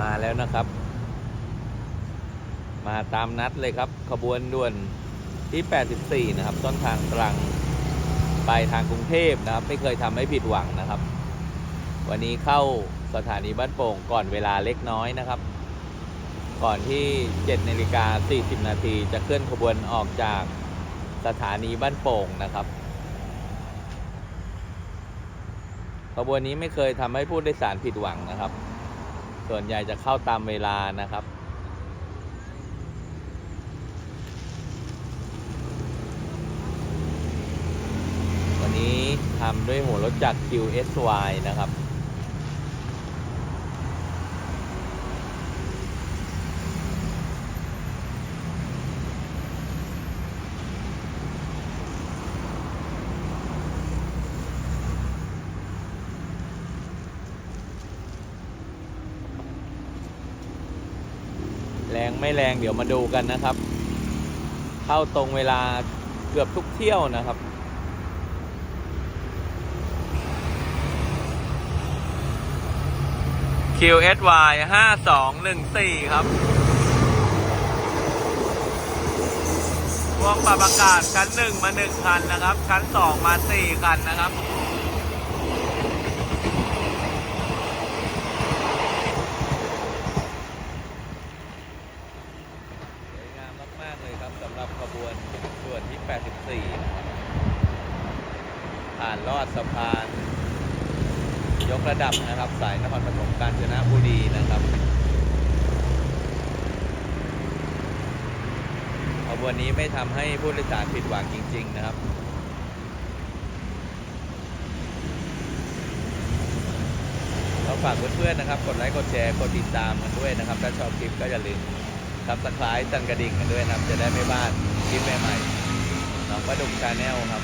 มาแล้วนะครับ มาตามนัดเลยครับ ขบวนด่วนที่ 84 นะครับ ต้นทางตรังไปทางกรุงเทพนะครับ ไม่เคยทำให้ผิดหวังนะครับ วันนี้เข้าสถานีบ้านโป่งก่อนเวลาเล็กน้อยนะครับ ก่อนที่7นาฬิกา40 นาทีจะเคลื่อนขบวนออกจากสถานีบ้านโป่งนะครับขบวนนี้ไม่เคยทำให้ผู้โดยสารผิดหวังนะครับ ส่วนใหญ่จะเข้าตามเวลานะครับ วันนี้ทำด้วยหัวรถจักร QSY นะครับ รงไม่แรงเดี๋ยวมาดูกันนะครับ เข้าตรงเวลาเกือบทุกเที่ยวนะครับ QSY 5214 ครับวงปรับอากาศชั้นหนึ่งมาหนึ่งคันนะครับ ชั้นสองมาสี่คันนะครับ สวยงามมาก ๆ เลยครับสำหรับขบวนด่วนที่ 84 ผ่านลอดสะพาน ยกระดับนะครับ สายนครปฐมกาญจนบุรีนะครับขบวนนี้ไม่ทำให้ผู้โดยสารผิดหวังจริง ๆ นะครับเราฝากเพื่อนๆนะครับ กดไลค์ กดแชร์ กดติดตามกันด้วยนะครับ ถ้าชอบคลิปก็อย่าลืมซับสไครต์สั่นกระดิ่งกันด้วยนะครับ จะได้ไม่พลาดคลิปใหม่ๆ น้องประดุกชาแนลครับ